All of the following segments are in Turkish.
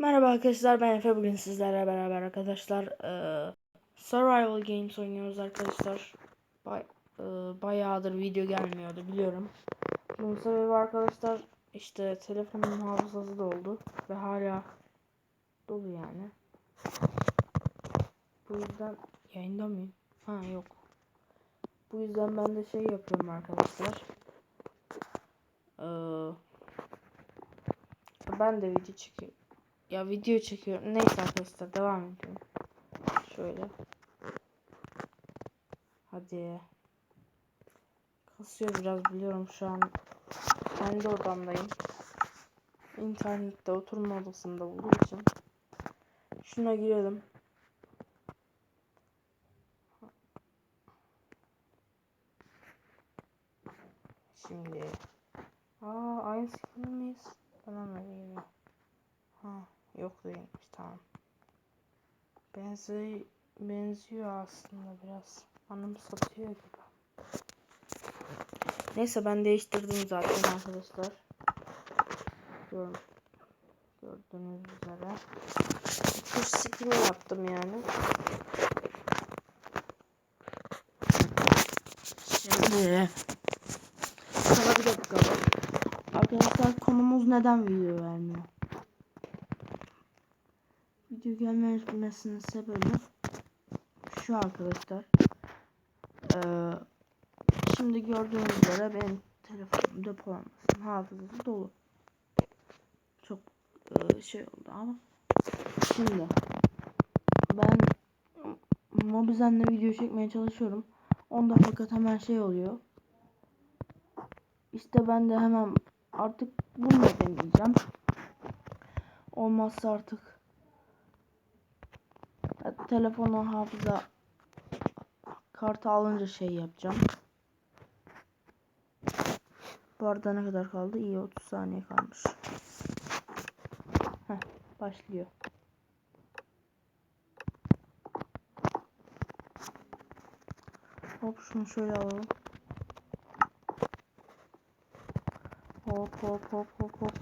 Merhaba arkadaşlar ben Efe. Bugün sizlerle beraber arkadaşlar eee, Survival Games oynuyoruz arkadaşlar. Bay, eee, Bayağıdır video gelmiyordu biliyorum. Bunun sebebi arkadaşlar işte telefonun hafızası doldu ve hala dolu yani. Bu yüzden yayında mıyım? Ha yok. Bu yüzden ben de şey yapıyorum arkadaşlar. Eee, Ben de video çekiyorum ya video çekiyorum. Neyse arkadaşlar devam ediyorum. Şöyle. Hadi. Kasıyor biraz biliyorum şu an. Kendi odamdayım. İnternette oturma odasında olduğu için. Şuna girelim. Şimdi. Aa aynı skin miyiz? Tamam öyle. Ha. Yok değilmiş tamam. Benzi benziyor aslında biraz. Anımsatıyor gibi. Neyse ben değiştirdim zaten arkadaşlar. Gör, gördüğünüz üzere. Kuş skin yaptım yani. Şimdi sana bir dakika. Arkadaşlar konumuz neden video vermiyor? Video gelmemesinin sebebi şu arkadaşlar. Ee, şimdi gördüğünüz üzere benim telefonum depolamasının hafızası dolu. Çok e, şey oldu ama. Şimdi ben Mobizen'le video çekmeye çalışıyorum. Onda fakat hemen şey oluyor. İşte ben de hemen artık bunu deneyeceğim. Olmazsa artık telefonu hafıza kartı alınca şey yapacağım. Bu arada ne kadar kaldı? İyi 30 saniye kalmış. Heh, başlıyor. Hop şunu şöyle alalım. Hop hop hop hop hop.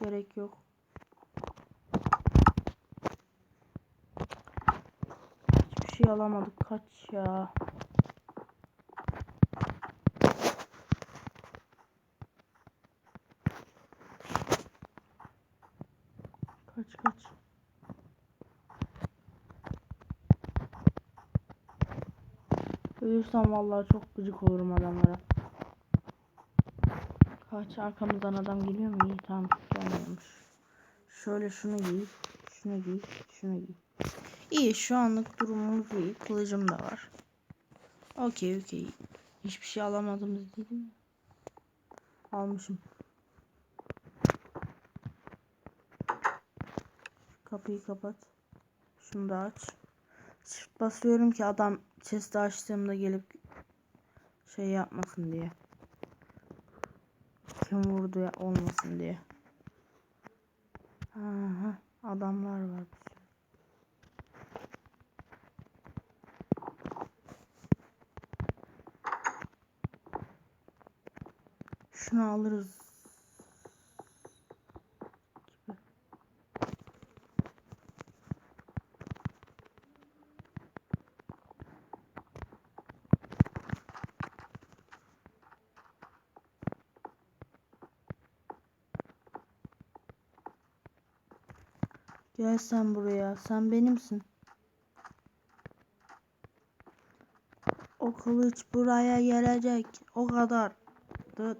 Gerek yok. Şey alamadık. Kaç ya. Kaç kaç. Ölürsem vallahi çok gıcık olurum adamlara. Kaç arkamızdan adam geliyor mu? İyi tamam gelmiyormuş. Şöyle şunu giy, şunu giy, şunu giy. İyi şu anlık durumumuz iyi. Kılıcım da var. Okey okey. Hiçbir şey alamadım dedim mi? Almışım. Kapıyı kapat. Şunu da aç. Shift basıyorum ki adam chest'i açtığımda gelip şey yapmasın diye. Kim vurdu olmasın diye. Aha, adamlar var. Şunu alırız. Gel sen buraya. Sen benimsin. O kılıç buraya gelecek. O kadar. Dıt.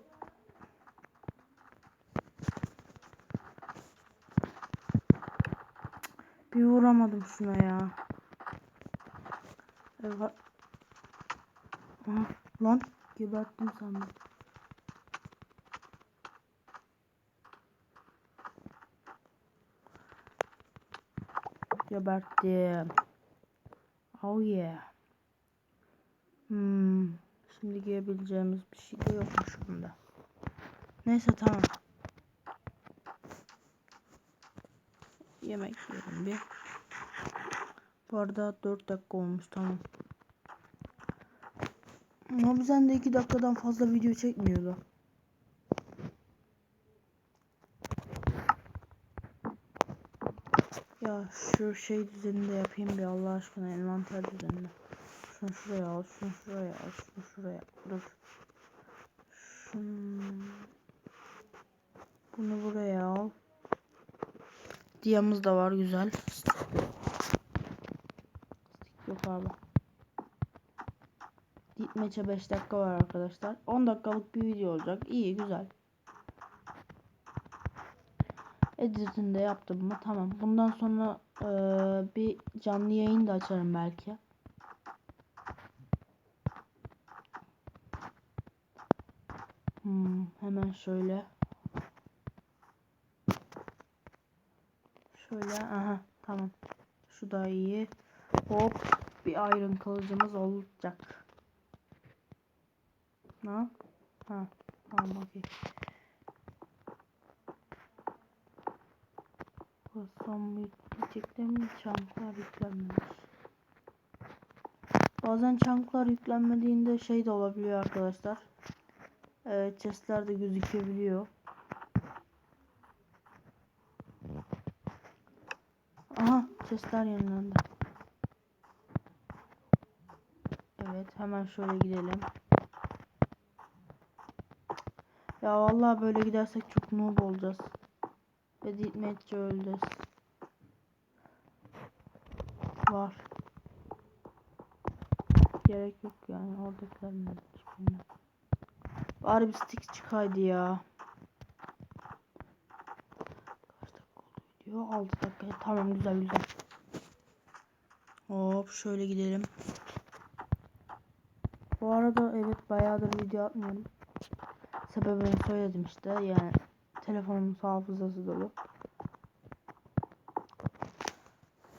Bir vuramadım şuna ya. Evet. Aha, lan geberttim sandım. Geberttim. Oh yeah. Hmm. Şimdi giyebileceğimiz bir şey de yokmuş bunda. Neyse tamam. Yemek yiyelim bir. Bu arada 4 dakika olmuş tamam. Nobzen de 2 dakikadan fazla video çekmiyordu. Ya şu şey düzenini yapayım bir Allah aşkına envanter düzenini. Şunu şuraya al, şunu şuraya al, şunu şuraya al. Dur. Şunu... Bunu buraya al. Diyamız da var güzel. Abi. Gitmeçe 5 dakika var arkadaşlar. 10 dakikalık bir video olacak. İyi güzel. Editini de yaptım mı? Tamam. Bundan sonra eee, bir canlı yayın da açarım belki. Hmm, hemen şöyle. Şöyle. Aha tamam. Şu da iyi. Hop bir iron kılıcımız olacak. Ha? Ha. Tamam okey. Son bitecekler mi? Çanklar yüklenmemiş. Bazen çanklar yüklenmediğinde şey de olabiliyor arkadaşlar. Evet chestler de gözükebiliyor. Aha chestler yenilendi. Evet hemen şöyle gidelim. Ya vallahi böyle gidersek çok noob olacağız. Ve ditmetçi öleceğiz. Var. Gerek yok yani oradakiler mi? Bilmiyorum. Bari bir stick çıkaydı ya. Kaç dakika oldu video? 6 dakika. Tamam güzel güzel. Hop şöyle gidelim. Bu arada evet bayağıdır video atmıyorum. Sebebini söyledim işte yani telefonun hafızası dolu.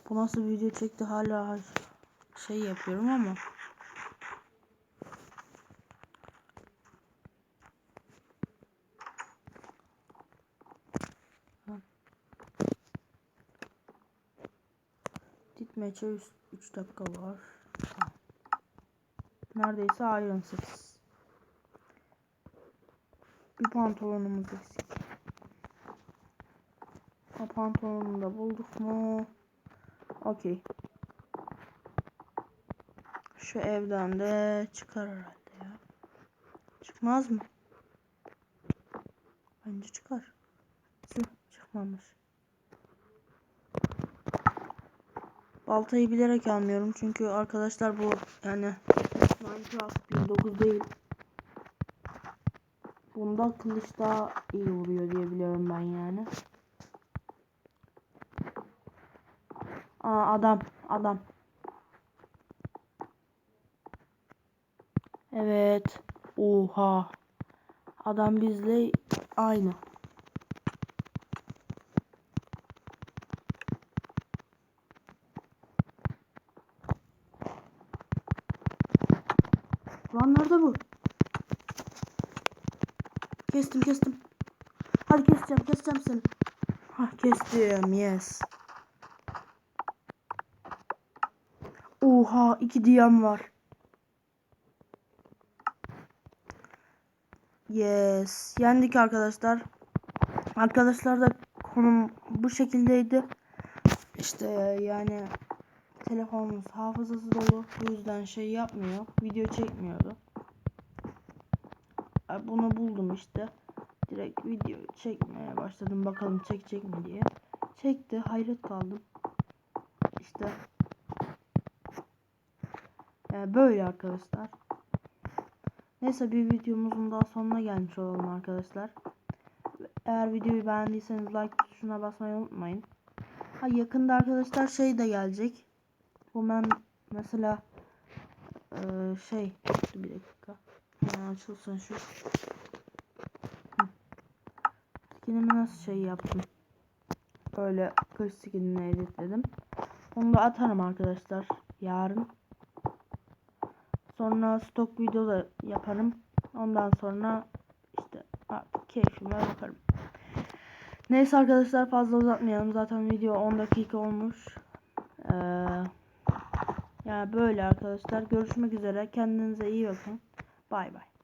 Bu nasıl video çekti hala şey yapıyorum ama Gitmece 3 dakika var. Neredeyse 8. Bir pantolonumuz eksik. O pantolonu da bulduk mu? Okey. Şu evden de çıkar herhalde ya. Çıkmaz mı? Bence çıkar. Tüh, çıkmamış. Baltayı bilerek almıyorum çünkü arkadaşlar bu yani Minecraft 1.9 değil. Bunda kılıç daha iyi vuruyor diye biliyorum ben yani. Aa adam adam. Evet. Oha. Adam bizle aynı. Lan nerede bu? Kestim kestim. Hadi keseceğim keseceğim seni. Hah kestim yes. Oha iki diyam var. Yes. Yendik arkadaşlar. Arkadaşlar da konum bu şekildeydi. İşte yani telefonumuz hafızası dolu. Bu yüzden şey yapmıyor. Video çekmiyordu. Bunu buldum işte. Direkt video çekmeye başladım. Bakalım çekecek mi diye. Çekti. Hayret kaldım. İşte. Yani böyle arkadaşlar. Neyse bir videomuzun daha sonuna gelmiş olalım arkadaşlar. Eğer videoyu beğendiyseniz like tuşuna basmayı unutmayın. Ha yakında arkadaşlar şey de gelecek. Ben mesela e, şey bir dakika. Yani açılsın şu. Skinimi nasıl şey yaptım. Böyle kış skinini editledim. Onu da atarım arkadaşlar yarın. Sonra stok video da yaparım. Ondan sonra işte artık keyfime bakarım. Neyse arkadaşlar fazla uzatmayalım. Zaten video 10 dakika olmuş. Ee, yani böyle arkadaşlar. Görüşmek üzere. Kendinize iyi bakın. Bay bay.